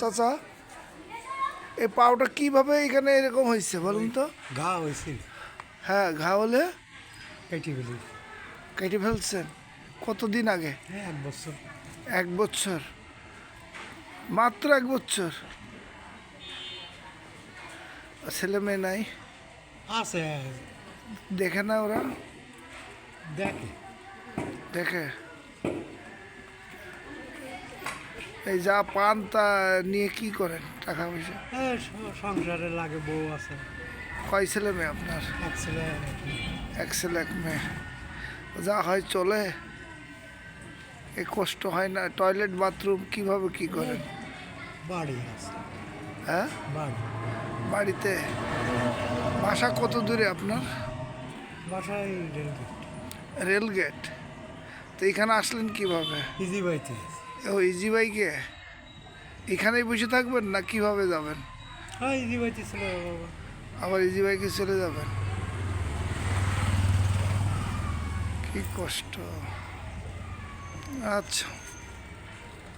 চাচা এই পাউটা কীভাবে এখানে এরকম হয়েছে বলুন তো? ঘা হয়েছিল। হ্যাঁ ঘা হলে কেটে ফেলি কেটে ফেলছেন। কতদিন আগে? এক বছর। এক বছর। মাত্র এক বছর? ছেলে মেয়ে নাই? আছে। দেখে না ওরা? দেখে। দেখে? এই যা পান তা নিয়ে কি করেন টাকা পয়সা? হ্যাঁ সংসারে লাগে বউ আছে। কয় ছেলে মেয়ে আপনার? এক ছেলে এক ছেলে এক মেয়ে। যা হয় চলে। এ কষ্ট হয় না। টয়লেট বাথরুম কীভাবে কি করেন? বাড়ি আছে। হ্যাঁ? বাড়ি। বাড়িতে? বাসা কত দূরে আপনার? বাসায় রেলগেট। রেল গেট তো এখানে আসলেন কীভাবে? ইজি বাইতে ও ইজি বাইকে এখানেই বসে থাকবেন না কীভাবে যাবেন? হ্যাঁ ইজি বাইকে চলে যাব আবার। ইজি বাইকে চলে যাবেন? কি কষ্ট। আচ্ছা।